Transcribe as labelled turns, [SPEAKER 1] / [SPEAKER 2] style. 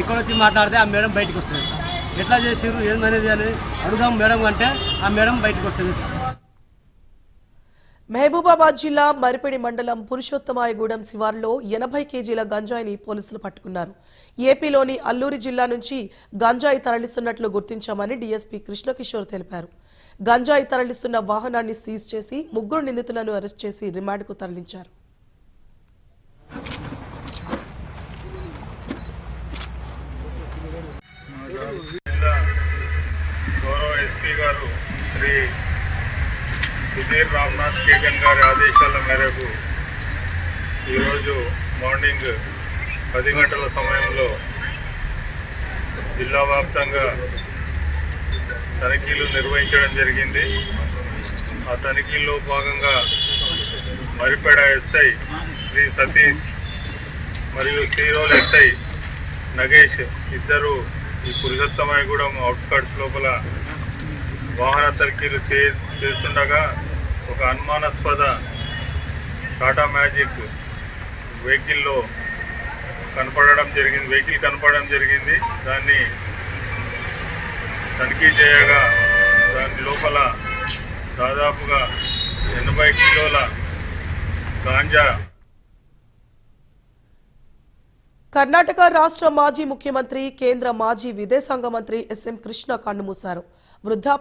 [SPEAKER 1] ఇక్కడ వచ్చి మాట్లాడితే ఆ మేడం బయటకు వస్తుంది సార్. ఎట్లా చేసారు ఏమనేది అని అడుగుదాం మేడం అంటే ఆ మేడం బయటకు వస్తుంది సార్.
[SPEAKER 2] మహబూబాబాద్ జిల్లా మరిపిడి మండలం పురుషోత్తమాయగూడెం శివార్లో ఎనభై కేజీల గంజాయిని పోలీసులు పట్టుకున్నారు. ఏపీలోని అల్లూరి జిల్లా నుంచి గంజాయి తరలిస్తున్నట్లు గుర్తించామని డీఎస్పీ కృష్ణకిషోర్ తెలిపారు. గంజాయి తరలిస్తున్న వాహనాన్ని సీజ్ చేసి ముగ్గురు నిందితులను అరెస్ట్ చేసి రిమాండ్కు తరలించారు
[SPEAKER 3] జిల్లా గౌరవ ఎస్పీ గారు శ్రీ సుధీర్ రామ్నాథ్ కేగన్ గారి ఆదేశాల మేరకు ఈరోజు మార్నింగ్ పది గంటల సమయంలో జిల్లా వ్యాప్తంగా తనిఖీలు నిర్వహించడం జరిగింది. ఆ తనిఖీల్లో భాగంగా మరిపేడ ఎస్ఐ శ్రీ సతీష్ మరియు సీరోల్ ఎస్ఐ నగేష్ ఇద్దరు ఈ పురుషోత్తమాయగూడెం అవుట్స్కట్స్ లోపల వాహన తనిఖీలు చే చేస్తుండగా ఒక అనుమానాస్పద టాటా మ్యాజిక్ వెహికల్లో కనపడడం జరిగింది. వెహికల్ కనపడడం జరిగింది. దాన్ని తనిఖీ చేయగా దాని లోపల దాదాపుగా ఎనభై కిలోల గాంజా
[SPEAKER 2] కర్ణాటక రాష్ట్ర మాజీ ముఖ్యమంత్రి కేంద్ర మాజీ విదేశాంగ మంత్రి ఎస్ఎం కృష్ణ కన్నుమూశారు. వృద్ధాప్య